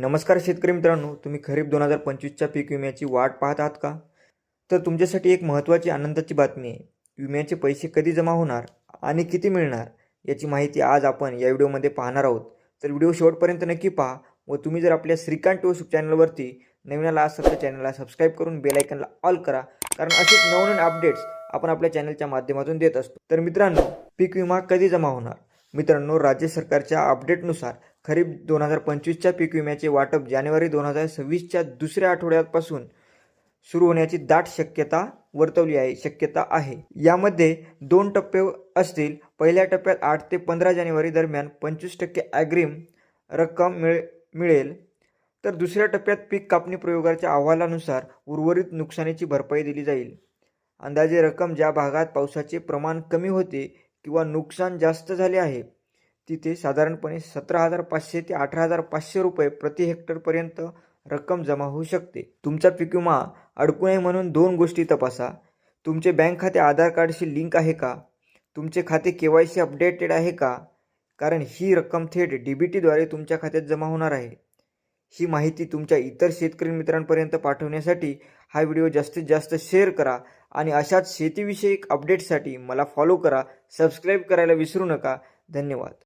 नमस्कार शेतकरी मित्रांनो तुम्ही खरीप दोन हजार पंचवीसच्या पीक विम्याची वाट पाहत आहात का? तर तुमच्यासाठी एक महत्त्वाची आनंदाची बातमी आहे. विम्याचे पैसे कधी जमा होणार आणि किती मिळणार याची माहिती आज आपण या व्हिडिओमध्ये पाहणार आहोत. तर व्हिडिओ शेवटपर्यंत नक्की पहा व तुम्ही जर आपल्या श्रीकांत यूट्यूब चॅनलवरती नवीन आला असाल तर चॅनलला सबस्क्राईब करून बेलायकनला ऑल करा. कारण असेच नवनवीन अपडेट्स आपण आपल्या चॅनलच्या माध्यमातून देत असतो. तर मित्रांनो पीक विमा कधी जमा होणार? मित्रांनो राज्य सरकारच्या अपडेटनुसार खरीप दोन हजार पंचवीसच्या पीक विम्याचे वाटप जानेवारी दोन हजार सव्वीसच्या दुसऱ्या आठवड्यापासून सुरू होण्याची दाट शक्यता वर्तवली आहे शक्यता आहे. यामध्ये दोन टप्पे असतील. पहिल्या टप्प्यात आठ ते पंधरा जानेवारी दरम्यान पंचवीस टक्के ॲग्रीम रक्कम मिळ मिळेल. तर दुसऱ्या टप्प्यात पीक कापणी प्रयोगाच्या अहवालानुसार उर्वरित नुकसानीची भरपाई दिली जाईल. अंदाजे रक्कम ज्या भागात पावसाचे प्रमाण कमी होते किंवा नुकसान जास्त झाले आहे तिथे साधारणपणे सतरा हजार पाचशे ते अठरा हजार पाचशे रुपये प्रति हेक्टरपर्यंत रक्कम जमा होऊ शकते. तुमचा पीक विमा अडकू नये म्हणून दोन गोष्टी तपासा. तुमचे बँक खाते आधार कार्डशी लिंक आहे का? तुमचे खाते के वाय सी अपडेटेड आहे का? कारण ही रक्कम थेट डी बी टीद्वारे तुमच्या खात्यात जमा होणार आहे. ही माहिती तुमच्या इतर शेतकरी मित्रांपर्यंत पाठवण्यासाठी हा व्हिडिओ जास्तीत जास्त शेअर करा आणि अशाच शेतीविषयक अपडेटसाठी मला फॉलो करा सबस्क्राईब करायला विसरू नका. धन्यवाद.